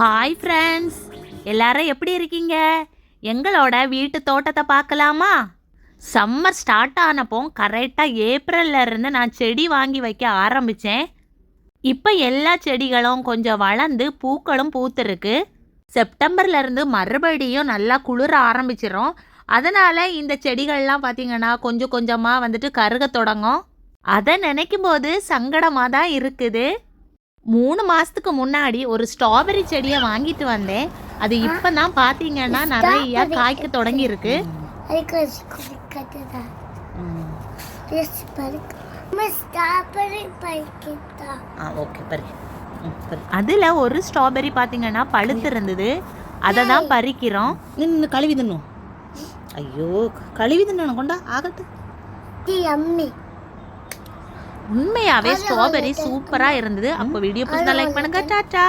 Hi friends எல்லாரும் எப்படி இருக்கீங்க? எங்களோட வீட்டு தோட்டத்தை பார்க்கலாமா? சம்மர் ஸ்டார்ட் ஆனப்போ கரெக்டாக ஏப்ரல்ல இருந்து நான் செடி வாங்கி வைக்க ஆரம்பித்தேன் இப்போ எல்லா செடிகளும் கொஞ்சம் வளர்ந்து பூக்களும் பூத்துருக்கு. செப்டம்பர்லேருந்து மறுபடியும் நல்லா குளிர ஆரம்பிச்சிடும் அதனால் இந்த செடிகள்லாம் பார்த்திங்கன்னா கொஞ்சம் கொஞ்சமாக வந்துட்டு கருக தொடங்கும். அதை நினைக்கும் போது சங்கடமாக தான் இருக்குது. மூணு மாசத்துக்கு முன்னாடி ஒரு ஸ்ட்ராபெரி செடியை வாங்கிட்டு வந்தேன். அது இப்போ தான் பார்த்தீங்கன்னா நிறைய காய்க்க தொடங்கி இருக்கு அதில் ஒரு ஸ்ட்ராபெரி பார்த்தீங்கன்னா பழுத்து இருந்தது. அதை தான் பறிக்கிறோம். நின்று கழுவி தின்னும் ஐயோ கழுவி தின்னு கொண்டா ஆகட்டு உண்மையாவே ஸ்ட்ராபெரி சூப்பரா இருந்தது. அப்போ வீடியோ பிடிச்சா லைக் பண்ணுங்க. டாட்டா.